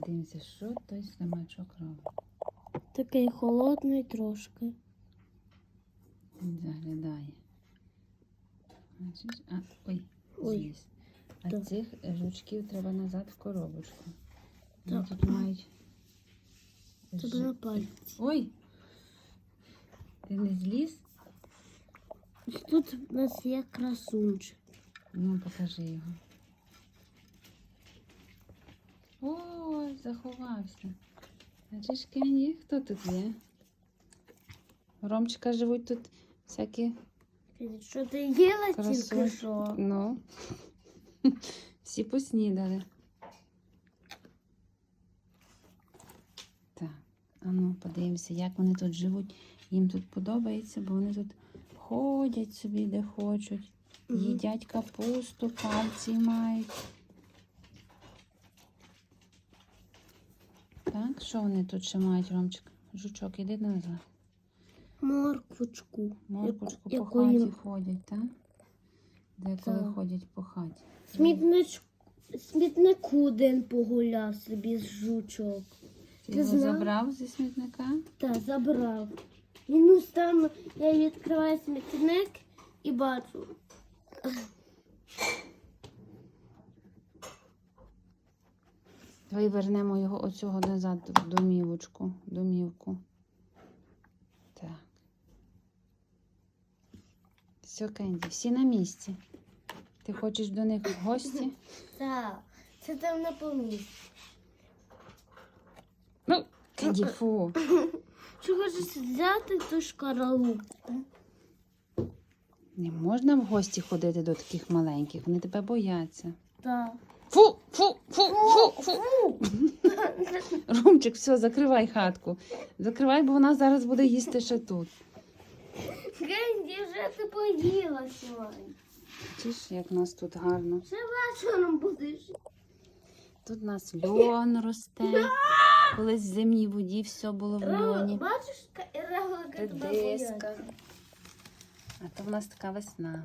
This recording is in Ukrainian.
Подивимося, що той слимачок робить. Такий холодний трошки. Він заглядає. А, ой, Ой. А Так. цих жучків треба назад в коробочку. Вони тут мають. Жи- на пальці. Ой! Ти не зліз? Тут у нас є красунчик. Ну, покажи його. Заховався. Бачиш, Кенді, хто тут є? Ромчика живуть тут всякі Що ти їла тільки що? Ну. Всі поснідали. Так, а ну подивимося, як вони тут живуть. Їм тут подобається, бо вони тут ходять собі, де хочуть, їдять капусту, кальцій мають. Так, що вони тут ще мають, Ромчик? Жучок, іди назад. Морквочку. Моркочку яку- по хаті їм- ходять, так? Деколи Так. ходять по хаті. Смітнич... Смітнику один погуляв собі з жучок. Ти його знала? забрав зі смітника? Та забрав. Він ось там, я відкриваю смітник і бачу. Давай вернемо його оцього назад в домівочку, домівку. Так. Все, Кенді, всі на місці. Ти хочеш до них в гості? Так, це там на помісці. Ну, Кенді, фу. Чи хочеш взяти ту шкаралупку? Не можна в гості ходити до таких маленьких, вони тебе бояться. Так. Фу, фу, фу, фу, фу. Ромчик, все, закривай хатку. Закривай, бо вона зараз буде їсти ще тут. Генді, вже ти поїла сьогодні. Бачиш, як нас тут гарно. Ще вечором будеш. Тут у нас льон росте. Колись в зимній воді все було в льоні. Бачиш, тебе Редиска. А то в нас така весна.